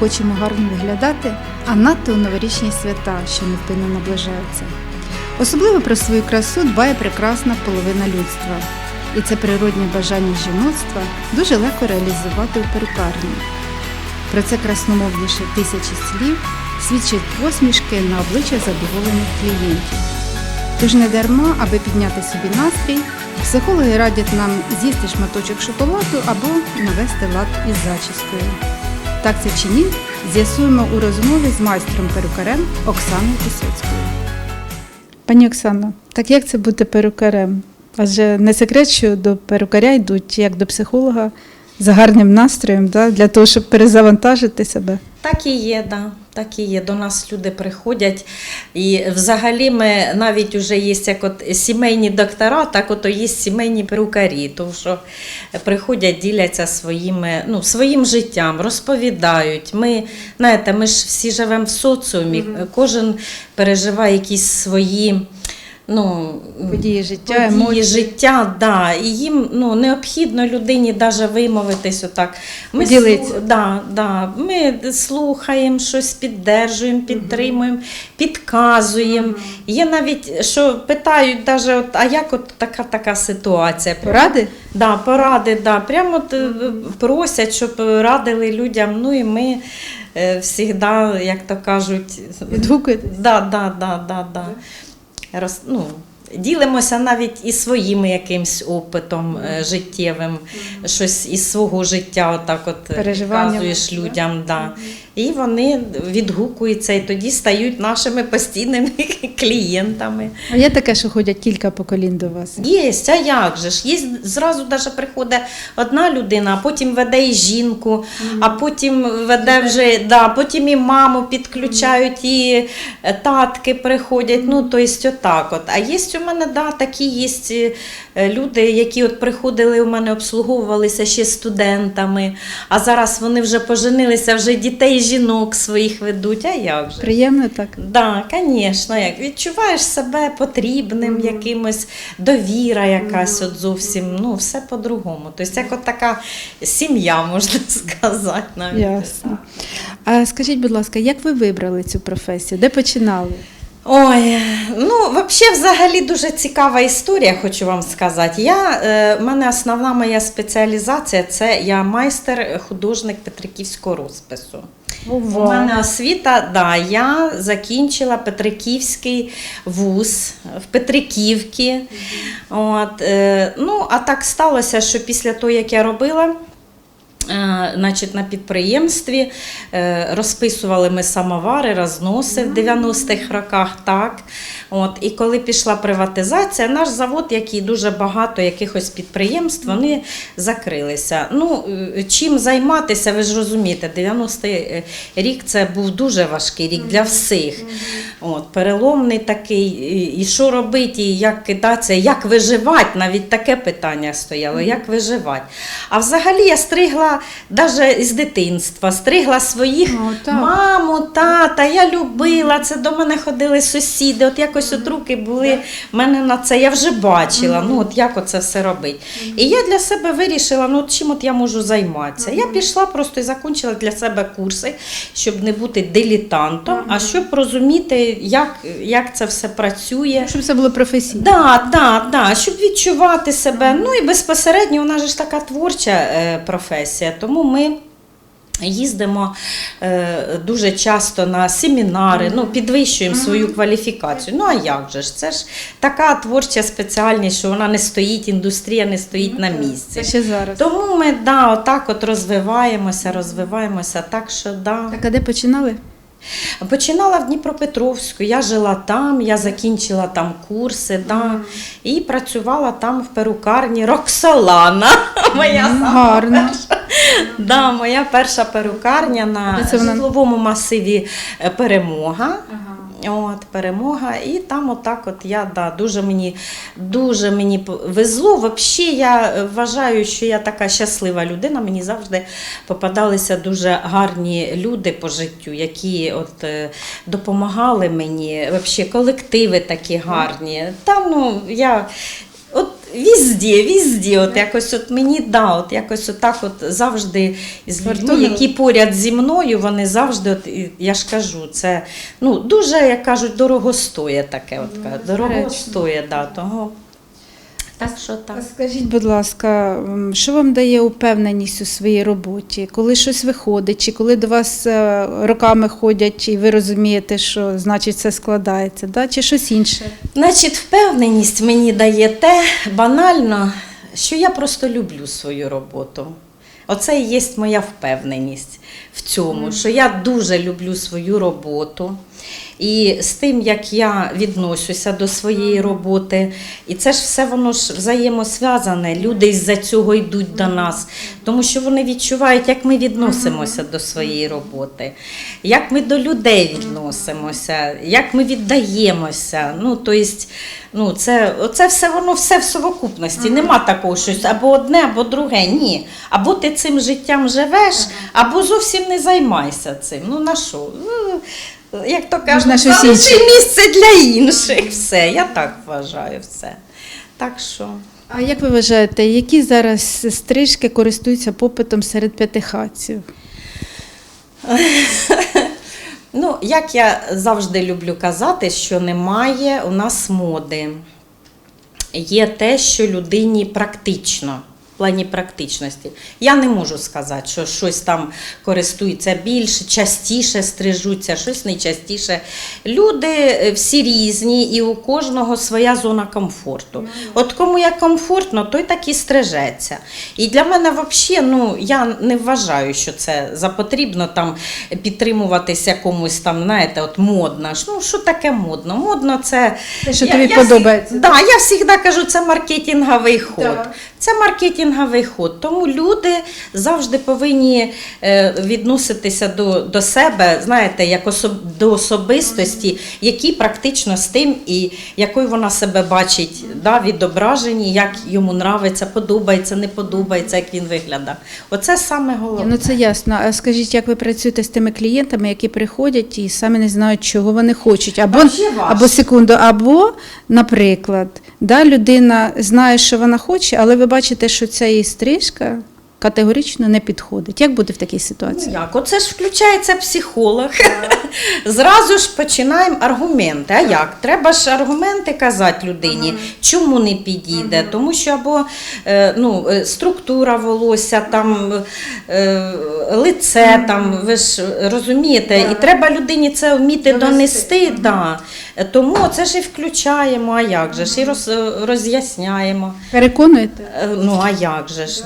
хочемо гарно виглядати, а надто у новорічні свята, що невпинно наближаються. Особливо про свою красу дбає прекрасна половина людства, і це природне бажання жіноцтва дуже легко реалізувати у перукарні. Про це красномовніше тисячі слів свідчать посмішки на обличчях задоволених клієнтів. Тож не дарма, аби підняти собі настрій, психологи радять нам з'їсти шматочок шоколаду або навести лад із зачіскою. Так це чи ні, з'ясуємо у розмові з майстром перукарем Оксаною Пісоцькою. Пані Оксано, так як це бути перукарем? Адже не секрет, що до перукаря йдуть як до психолога за гарним настроєм, да, для того, щоб перезавантажити себе. Так і є, да. Так і є. До нас люди приходять. І взагалі ми навіть вже є як от сімейні доктора, так от є сімейні перукарі, тому що приходять, діляться своїми, ну, своїм життям, розповідають. Ми, знаєте, ми ж всі живемо в соціумі, кожен переживає якісь свої. Ну, Події життя, події емоції. життя, да. І їм ну, необхідно людині даже вимовитись отак. Ми, слу- да, да. ми слухаємо щось, піддержуємо, підтримуємо, підказуємо. Є навіть, що питають, даже, от, а як от така така ситуація? Поради? Да, поради, да. Прямо от, е, просять, щоб радили людям. Ну і ми завжди, як то кажуть, Відгукуєтесь? Да, да, да, да, да. Роз, ну, ділимося навіть і своїм якимсь опитом е, життєвим, щось із свого життя, отак от Переживанням. показуєш людям. Да. І вони відгукуються і тоді стають нашими постійними клієнтами. А є таке, що ходять кілька поколінь до вас. Є, а як же ж? Є зразу даже приходить одна людина, а потім веде і жінку, а потім веде вже, да, потім і маму підключають, і е, татки приходять. Ну, то есть отак от. А є у мене да, такі є е, люди, які от приходили у мене, обслуговувалися ще студентами, а зараз вони вже поженилися, вже дітей, жінок своїх ведуть. А як же? Приємно так? Да, звісно, як відчуваєш себе потрібним, якимось довіра якась от зовсім, ну все по-другому. Тобто, як от така сім'я, можна сказати навіть. Ясно. А скажіть, будь ласка, як ви вибрали цю професію? Де починали? Ой, ну взагалі, взагалі дуже цікава історія, хочу вам сказати. Я, е, в мене основна моя спеціалізація це я майстер художник Петриківського розпису. У мене освіта, да, я закінчила Петриківський вуз в Петриківці. От, е, ну, а так сталося, що після того, як я робила. Е, Значить, на підприємстві е, розписували ми самовари, розноси в 90-х роках. Так. От, і коли пішла приватизація, наш завод, як і дуже багато якихось підприємств, вони закрилися. Ну, е, чим займатися, ви ж розумієте, 90-й рік це був дуже важкий рік для всіх. От, переломний такий, і, і що робити, і як кидатися, як виживати, навіть таке питання стояло, як виживати. А взагалі я стригла навіть з дитинства, стригла своїх О, так. маму, тата, я любила, це до мене ходили сусіди, от якось от руки були в мене на це, я вже бачила, ну от як оце все робити. І я для себе вирішила, ну от чим от я можу займатися. Я пішла просто і закінчила для себе курси, щоб не бути дилетантом, а щоб розуміти, як, як це все працює. Щоб це було професійно. Да, да, да, щоб відчувати себе. Ну і безпосередньо вона ж така творча е, професія, тому ми. Їздимо е, дуже часто на семінари, ну, підвищуємо свою кваліфікацію. Ну а як же ж? Це ж така творча спеціальність, що вона не стоїть, індустрія не стоїть на місці. Це ще зараз. Тому ми да, отак от розвиваємося, розвиваємося. Так що да. Так, а де починали? Починала в Дніпропетровську, я жила там, я закінчила там курси, да, і працювала там в перукарні Роксолана. Моя гарно. перша. Да, моя перша перукарня на житловому масиві е, Перемога. От, перемога. І там отак от я да, дуже мені дуже мені везло. Взагалі я е, вважаю, що я така щаслива людина. Мені завжди попадалися дуже гарні люди по життю, які от, е, допомагали мені. Взагалі колективи такі гарні. Та, ну, я, Візді, візді, от якось от мені да, от якось отак от завжди з людьми, які поряд зі мною, вони завжди, от, я ж кажу, це ну, дуже, як кажуть, дорого стоїть таке. От, кажуть, дорого безперечно. да, того. Так що так. Скажіть, будь ласка, що вам дає упевненість у своїй роботі? Коли щось виходить, чи коли до вас е, роками ходять, і ви розумієте, що значить все складається, да? чи щось інше? Значить, впевненість мені дає те банально, що я просто люблю свою роботу. Оце і є моя впевненість в цьому, що я дуже люблю свою роботу. І з тим, як я відношуся до своєї роботи, і це ж все воно ж взаємосв'язане. Люди із-за цього йдуть до нас, тому що вони відчувають, як ми відносимося до своєї роботи, як ми до людей відносимося, як ми віддаємося. Ну, то єсть, ну, це, це все воно все в совокупності. Нема такого щось або одне, або друге. Ні. Або ти цим життям живеш, або зовсім не займайся цим. Ну на що? Як то кажуть, залиши інше. місце для інших. Все, я так вважаю все. Так що. А як ви вважаєте, які зараз стрижки користуються попитом серед п'ятихатців? Ну, як я завжди люблю казати, що немає у нас моди. Є те, що людині практично. В плані практичності. Я не можу сказати, що щось там користується більше, частіше стрижуться, щось не частіше. Люди е, всі різні, і у кожного своя зона комфорту. От кому як комфортно, той так і стрижеться. І для мене взагалі, ну, я не вважаю, що це за потрібно там підтримуватися комусь там, знаєте, от модно. Ну, що таке модно? Модно це. Те, що Я- тобі я подобається. Да, я завжди кажу, це маркетинговий ход. Да. Це маркетинговий ход. Тому люди завжди повинні е, відноситися до, до себе, знаєте, як особ, до особистості, які практично з тим і якою вона себе бачить, да, відображені, як йому нравиться, подобається, не подобається, як він виглядає. Оце саме головне. Ну це ясно. А скажіть, як ви працюєте з тими клієнтами, які приходять і самі не знають, чого вони хочуть? Або, або секунду, або, наприклад, да, людина знає, що вона хоче, але ви бачите, що ця її стрижка категорично не підходить. Як бути в такій Ну, ситуації? як? Оце ж включається психолог. Зразу ж починаємо аргументи. А як? Треба ж аргументи казати людині, чому не підійде. Тому що або е, ну, е, структура волосся, там, е, лице, там, ви ж розумієте, і треба людині це вміти донести. Да. Тому це ж і включаємо, а як же ж, і роз, роз'ясняємо. Переконуєте? Ну а як же ж?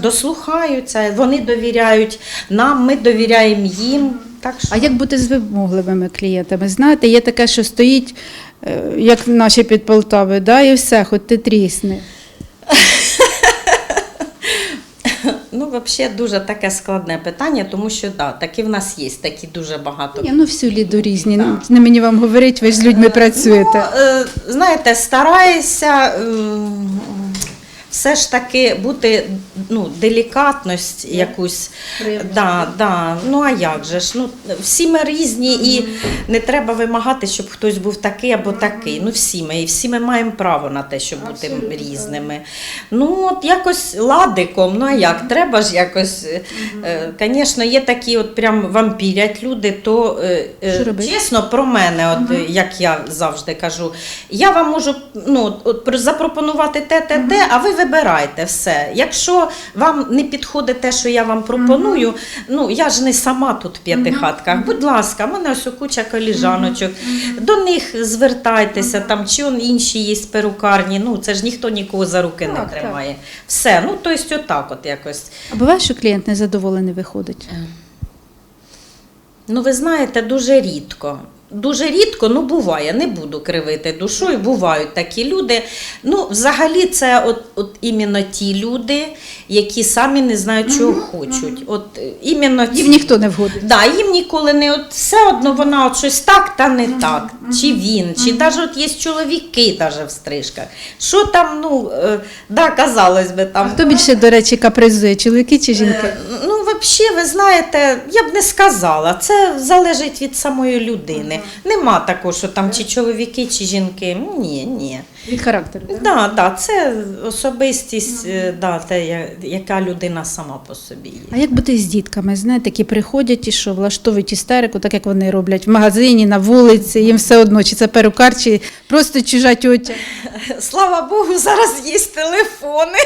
Дослухаються, вони довіряють нам, ми довіряємо їм. Так що А як бути з вимогливими клієнтами? Знаєте, є таке, що стоїть, е, як наші під Полтавою, да, і все, хоч ти трісни. ну, взагалі дуже таке складне питання, тому що да, такі в нас є, такі дуже багато. Ні, ну всю ліду різні. ну, Не мені вам говорить, ви ж з людьми працюєте. Ну, е, знаєте, стараюся все ж таки бути ну, делікатність якусь. Да, да. Ну а як же ж? Ну, всі ми різні і не треба вимагати, щоб хтось був такий або такий. Ну всі ми, і всі ми маємо право на те, щоб бути різними. Ну, от якось ладиком, ну а як? Треба ж якось. Звісно, є такі от прям вампірять люди, то е, е, чесно про мене, от е, як я завжди кажу, я вам можу ну, от, запропонувати те, те, те, а ви вибирайте все. Якщо вам не підходить те, що я вам пропоную, ну я ж не сама тут в п'ятихатках. Будь ласка, в мене ось куча коліжаночок. До них звертайтеся, там чи он інші є перукарні. Ну це ж ніхто нікого за руки Так, не так. тримає. Все, ну тобто отак, от якось. А буває, що клієнт незадоволений виходить? Ну, ви знаєте, дуже рідко. Дуже рідко, ну буває, не буду кривити душою, бувають такі люди. Ну, взагалі, це от, от іменно ті люди, які самі не знають, чого хочуть. От е, іменно ці. Їм ніхто не вгодить. Да, їм ніколи не от все одно вона от щось так та не так. Чи він, чи навіть от є чоловіки даже в стрижках. Що там, ну, е, да, казалось би, там. Хто більше, до речі, капризує, чоловіки чи жінки? Ну, взагалі, ви знаєте, я б не сказала. Це залежить від самої людини. Нема такого, що там чи чоловіки, чи жінки. Ні, ні. Від характеру. так? Да, да, це особистість, е, да, те, яка людина сама по собі є. А як бути з дітками? Знаєте, які приходять і що влаштовують істерику, так як вони роблять в магазині, на вулиці, їм все одно, чи це перукар, чи просто чужа тьотя. Слава Богу, зараз є телефони.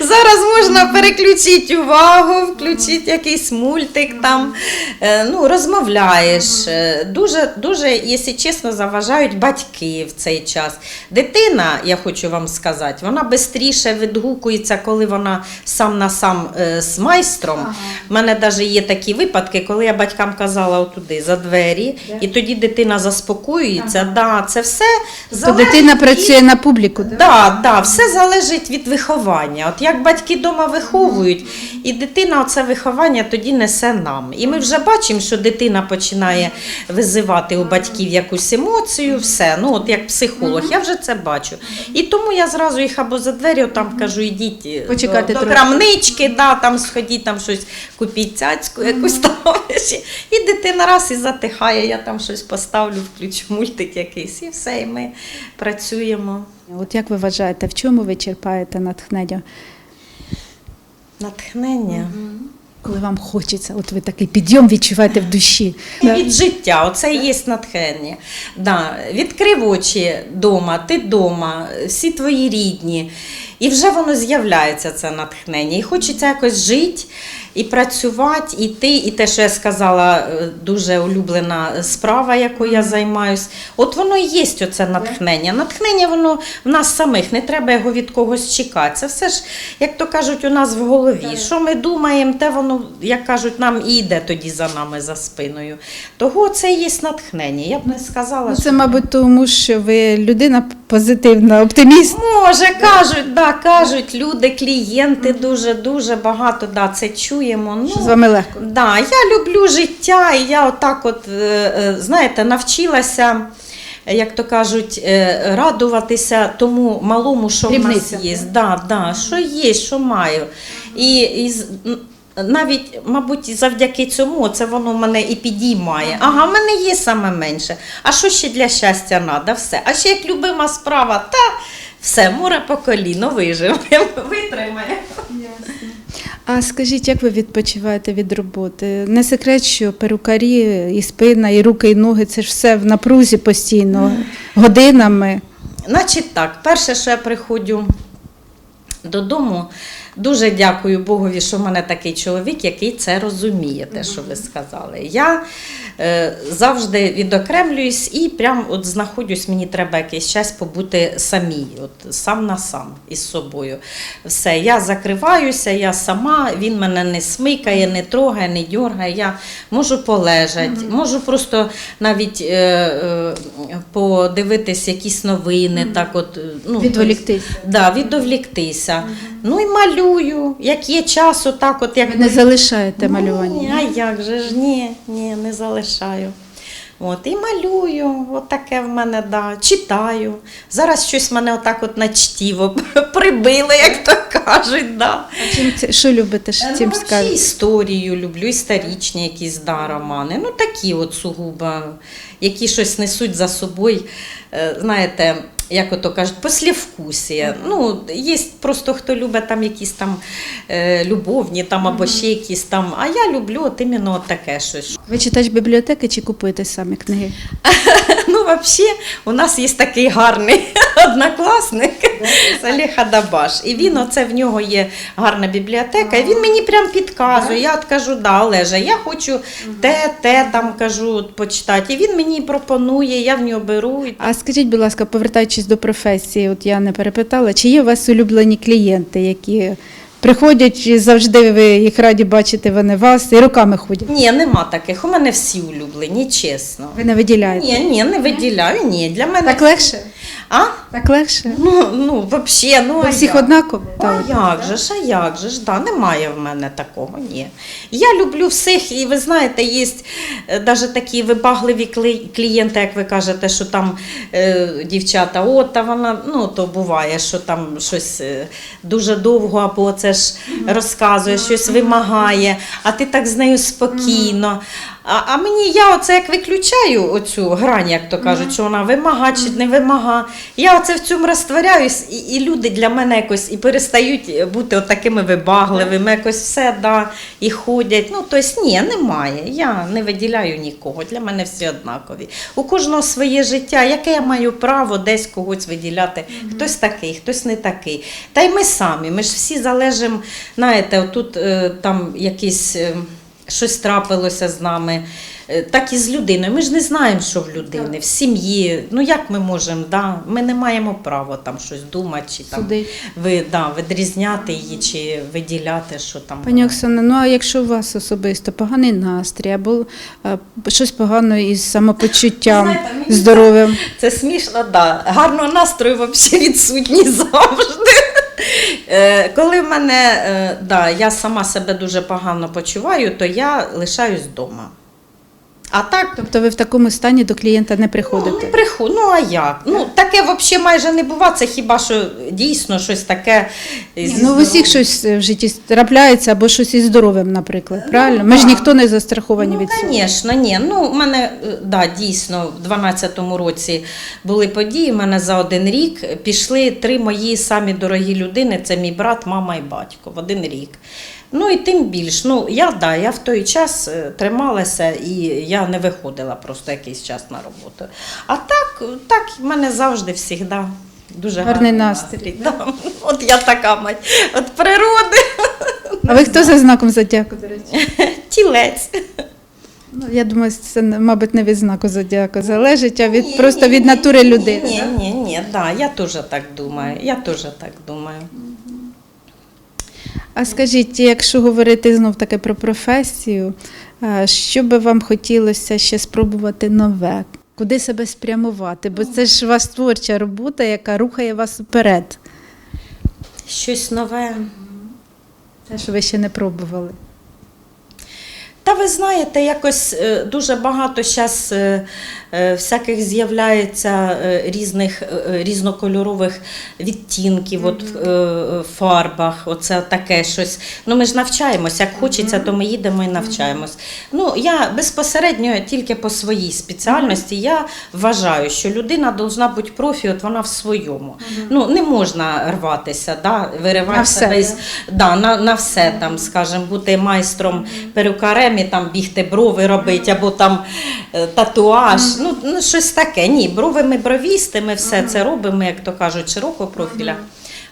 Зараз можна переключити увагу, включити якийсь мультик там. Е, Ну, розмовляєш. Е, Дуже, дуже, якщо чесно, заважають батьки в цей час. Дитина, я хочу вам сказати, вона швидше відгукується, коли вона сам на сам е, з майстром. У мене навіть є такі випадки, коли я батькам казала отуди за двері, і тоді дитина заспокоюється. Да, це все То дитина працює на публіку. так? Да, да, все залежить від виховання. От як батьки вдома виховують, і дитина це виховання тоді несе нам. І ми вже бачимо, що дитина починає визивати у батьків якусь емоцію, все. Ну, от як психолог, я вже це бачу. І тому я зразу їх або за двері там кажу, ідіть е, Почекайте до, до крамнички, да, там сходіть, там щось купіть цяцьку, якусь там. І дитина раз і затихає, я там щось поставлю, включу мультик якийсь, і все, і ми працюємо. От як ви вважаєте, в чому ви черпаєте натхнення? Натхнення. Коли вам хочеться, от ви такий підйом відчуваєте в душі. Від життя, оце і є натхнення. Да. Відкрив очі вдома, ти вдома, всі твої рідні. І вже воно з'являється, це натхнення. І хочеться якось жити, і працювати, і ти, і те, що я сказала, е, дуже улюблена справа, якою я займаюсь. От воно і є оце натхнення. Натхнення воно в нас самих, не треба його від когось чекати. Це все ж, як то кажуть, у нас в голові. Що ми думаємо, те воно, як кажуть, нам і йде тоді за нами за спиною. Того це і є натхнення. Я б не сказала, Ну, що Це, мабуть, тому що ви людина позитивна, оптиміст. Може, кажуть, да, кажуть люди, клієнти дуже дуже багато да, це чуємо. Ну, Що з вами легко. Да, я люблю життя, і я отак, от, е, е, знаєте, навчилася. Як то кажуть, е, радуватися тому малому, що в нас є. Да, да, що є, що маю. І, і навіть, мабуть, завдяки цьому це воно мене і підіймає. Ага, в мене є саме менше. А що ще для щастя треба? Все. А ще як любима справа, та все, море по коліно, виживемо, витримаємо. А скажіть, як ви відпочиваєте від роботи? Не секрет, що перукарі, і спина, і руки, і ноги це ж все в напрузі постійно, годинами. Значить так, перше, що я приходжу додому, дуже дякую Богові, що в мене такий чоловік, який це розуміє, те, що ви сказали. Я е, завжди відокремлююсь і прям от знаходжусь, мені треба якийсь час побути самій, от сам на сам із собою. Все, я закриваюся, я сама, він мене не смикає, не трогає, не дергає. Я можу полежати, можу просто навіть е, е, подивитись якісь новини, так от е, ну Відволіктись. Да, відволіктися. Ну і малюю, як є часу, так от як Ви не залишаєте малювання. Ні, а як же ж ні, ні, не залишаю. От, і малюю, от таке в мене, да, читаю. Зараз щось мене отак от на чтіво прибило, як то кажуть. Да. А чим що любите ж Ну, цим взагалі сказати? історію люблю, історичні якісь да, романи. Ну такі от сугубо, які щось несуть за собою, е, знаєте, як ото кажуть, послівкусія. Ну, є просто хто любить там якісь там е, любовні там, або ще якісь там. А я люблю от іменно таке щось. Ви читач бібліотеки чи купуєте самі книги? Ну, взагалі, у нас є такий гарний однокласник Саліх Хадабаш. І він, оце в нього є гарна бібліотека, і він мені прям підказує. Я от кажу, да, Олеже, я хочу те, те там кажу почитати. І він мені пропонує, я в нього беру. А скажіть, будь ласка, повертаючись до професії, от я не перепитала, чи є у вас улюблені клієнти, які приходять і завжди ви їх раді бачити, вони вас і руками ходять? Ні, нема таких. У мене всі улюблені, чесно. Ви не виділяєте? Ні, ні, не виділяю, ні. Для мене Так легше? А? Так легше? Ну, ну взагалі, ну а всіх як? однаково? А як же ж, а як же ж, да, немає в мене такого, ні. Я люблю всіх, і ви знаєте, є навіть такі вибагливі клієнти, як ви кажете, що там е, дівчата, от, та вона, ну, то буває, що там щось е, дуже довго, або це ж розказує, щось вимагає, а ти так з нею спокійно. А, а мені я оце як виключаю оцю грань, як то кажуть, що вона вимага чи не вимага. Я оце в цьому розтворяюсь, і, і люди для мене якось і перестають бути отакими вибагливими, якось все да, і ходять. Ну, тобто, ні, немає. Я не виділяю нікого. Для мене всі однакові. У кожного своє життя, яке я маю право десь когось виділяти. Хтось такий, хтось не такий. Та й ми самі. Ми ж всі залежимо, знаєте, отут е, там якісь. е, щось трапилося з нами, е, так і з людиною. Ми ж не знаємо, що в людини, в сім'ї. Ну як ми можемо? Да? Ми не маємо права там щось думати, чи там Судить. ви, да, відрізняти її, чи виділяти, що там. Пані Оксана, ну а якщо у вас особисто поганий настрій або е, щось погано із самопочуттям, Знаєте, мені здоров'ям, Це смішно, да. Гарного настрою взагалі відсутній завжди. Е, Коли в мене, е, да, я сама себе дуже погано почуваю, то я лишаюсь вдома. А так, тобто ви в такому стані до клієнта не Ну, приходите? не приходь, ну а як? Ну, таке взагалі майже не буває, це хіба що дійсно щось таке. Ні, ну в усіх щось в житті трапляється або щось із здоров'ям, наприклад. Правильно? Ми ж ніхто не застраховані Ну, від цього. звісно, ні. Ну, у мене е, да, дійсно в 12-му році були події. У мене за один рік пішли три мої самі дорогі людини: це мій брат, мама і батько в один рік. Ну і тим більш, ну я да, я в той час е, трималася і я не виходила просто якийсь час на роботу. А так, так в мене завжди завжди дуже Гарний настрій, Да. От я така мать, от природи, А ви хто за знаком зодіаку, до речі? тілець. Ну, я думаю, це, мабуть, не від знаку зодіаку залежить, а від Ні, просто ні, від натури ні, людини. Ні, ні, ні, да, я теж так думаю. Я теж так думаю. А скажіть, якщо говорити знов таки про професію, що би вам хотілося ще спробувати нове? Куди себе спрямувати? Бо це ж у вас творча робота, яка рухає вас вперед. Щось нове. Те, що ви ще не пробували. Та ви знаєте, якось е, дуже багато зараз всяких з'являється е, різних е, різнокольорових відтінків от, в е, е, фарбах. Оце таке щось. Ну ми ж навчаємося, як хочеться, то ми їдемо і навчаємось. Ну я безпосередньо тільки по своїй спеціальності я вважаю, що людина повинна бути профі, от вона в своєму. Ну не можна рватися, да, виривати На все, да, на, на все там, скажімо, бути майстром перукарем і там бігти брови робити, або там е, татуаж. Ну, ну щось таке. Ні, брови ми бровісти, ми все це робимо, як то кажуть, широкого профіля.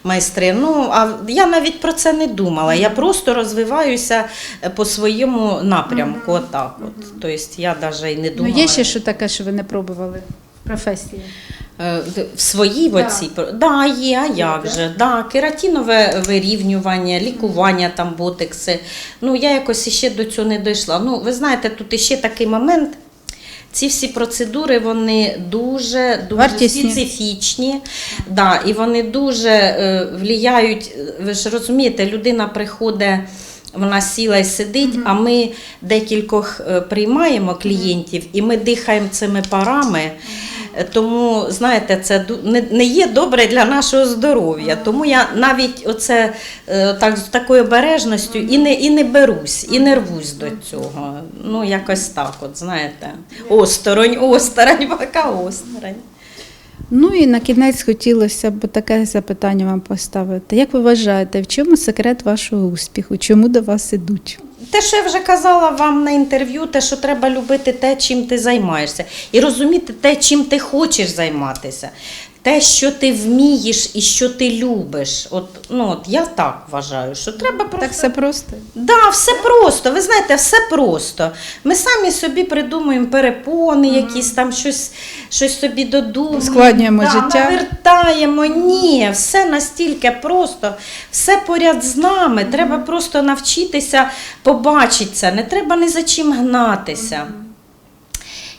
Майстри, ну а я навіть про це не думала. Я просто розвиваюся е, по своєму напрямку. Отак, от. Тобто я навіть і не Ну, є ще що таке, що ви не пробували професії? В своїй Да. оцій да, є, а як же? Да, кератинове вирівнювання, лікування, там ботекси. Ну, я якось іще до цього не дійшла. Ну, ви знаєте, тут іще такий момент. Ці всі процедури вони дуже, дуже Вартісні. специфічні, да, і вони дуже е, влияють. Ви ж розумієте, людина приходить, вона сіла і сидить, а ми декількох е, приймаємо клієнтів, і ми дихаємо цими парами. Е, Тому, знаєте, це не є добре для нашого здоров'я. Тому я навіть оце е, так, з такою обережністю і не, і не берусь, і не рвусь до цього. Ну, якось так, от, знаєте. Осторонь, осторонь, пока осторонь. Ну і на кінець хотілося б таке запитання вам поставити. Як ви вважаєте, в чому секрет вашого успіху? Чому до вас ідуть? Те, що я вже казала вам на інтерв'ю, те, що треба любити те, чим ти займаєшся, і розуміти те, чим ти хочеш займатися, те, що ти вмієш і що ти любиш. От, ну, от я так вважаю, що треба просто. Так все просто. Да, все просто. Ви знаєте, все просто. Ми самі собі придумуємо перепони, якісь там щось, щось собі додумуємо. Ускладнюємо життя. Навертаємо. Ні, все настільки просто, все поряд з нами. Треба просто навчитися побачити це. Не треба ні за чим гнатися.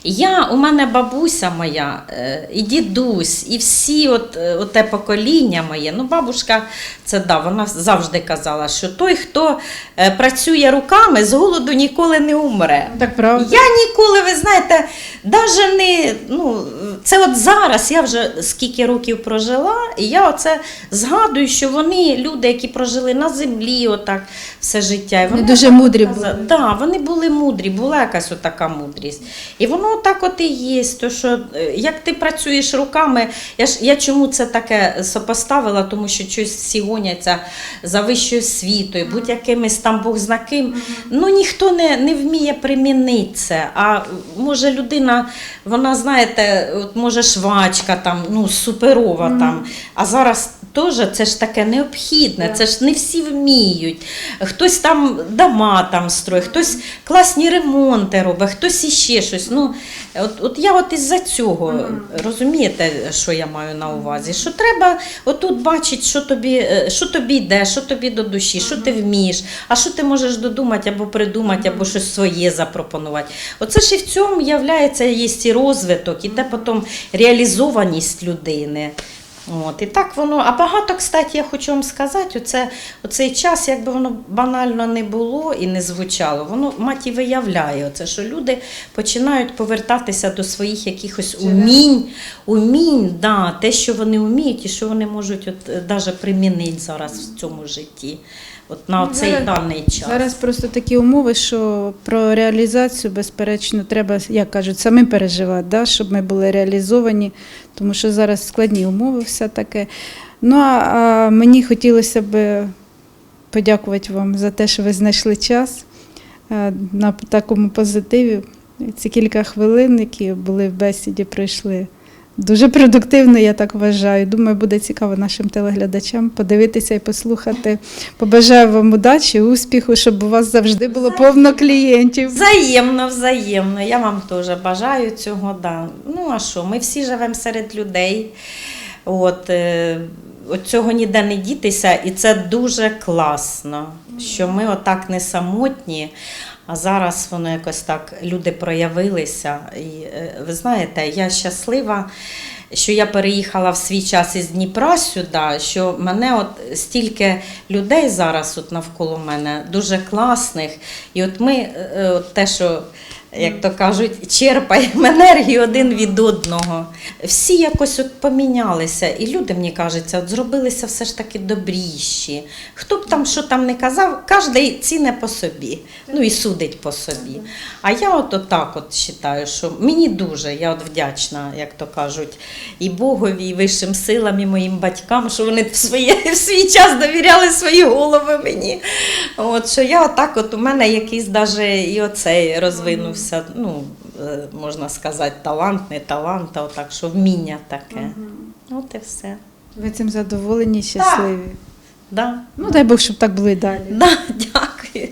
Я, у мене бабуся моя, е, і дідусь, і всі от, е, оте покоління моє. Ну, бабушка, це да, вона завжди казала, що той, хто е, працює руками, з голоду ніколи не умре. Так правда. Я ніколи, ви знаєте, навіть не. Ну, це от зараз я вже скільки років прожила, і я оце згадую, що вони, люди, які прожили на землі, отак все життя. І Вони вони дуже мудрі каза- були. Да, вони були мудрі, була якась отака мудрість. І воно так от і є. То, що е, як ти працюєш руками, я ж я чому це таке сопоставила, тому що щось всі гоняться за вищою освітою, будь-якимись там Бог зна ким. Ну ніхто не, не вміє примінити це. А може людина, вона, знаєте, от може швачка там, ну, суперова там. А зараз теж це ж таке необхідне, це ж не всі вміють. Хтось там дома там строїть, хтось класні ремонти робить, хтось іще щось. Ну, от, от я от із-за цього, розумієте, що я маю на увазі? Що треба отут бачити, що тобі, е, що тобі йде, що тобі до душі, що ти вмієш, а що ти можеш додумати або придумати, або щось своє запропонувати. Оце ж і в цьому являється є і розвиток, іде потім реалізованість людини. От, і так воно, а багато, кстати, я хочу вам сказати, оце, оцей час, якби воно банально не було і не звучало, воно мать і виявляє, оце, що люди починають повертатися до своїх якихось умінь, умінь, да, те, що вони вміють і що вони можуть от, навіть примінити зараз в цьому житті. От на Ну, цей зараз- даний час. Зараз просто такі умови, що про реалізацію, безперечно, треба, як кажуть, самим переживати, да, щоб ми були реалізовані, тому що зараз складні умови, все таке. Ну а, а мені хотілося б подякувати вам за те, що ви знайшли час е, на такому позитиві. Ці кілька хвилин, які були в бесіді, пройшли. Дуже продуктивно, я так вважаю. Думаю, буде цікаво нашим телеглядачам подивитися і послухати. Побажаю вам удачі, успіху, щоб у вас завжди було повно клієнтів. Взаємно, взаємно. Я вам теж бажаю цього. Да. Ну а що, ми всі живемо серед людей. От, е, от цього ніде не дітися, і це дуже класно, що ми отак не самотні. А зараз воно якось так люди проявилися. І е, ви знаєте, я щаслива, що я переїхала в свій час із Дніпра сюди, що мене от стільки людей зараз от навколо мене, дуже класних. І от ми, е, е, от те, що як то кажуть, черпаємо енергію один від одного. Всі якось от помінялися, і люди, мені кажеться, от зробилися все ж таки добріші. Хто б там що там не казав, кожен ціне по собі, ну і судить по собі. А я от отак от вважаю, що мені дуже, я от вдячна, як то кажуть, і Богові, і вищим силам, і моїм батькам, що вони в, своє, в свій час довіряли свої голови мені. От, що я отак, от у мене якийсь даже і оцей розвинувся, з'явився, ну, е, можна сказати, талант, не талант, а так що вміння таке. Угу. От і все. Ви цим задоволені, щасливі. Так. Да. Ну, дай Бог, щоб так було і далі. Да, Дякую.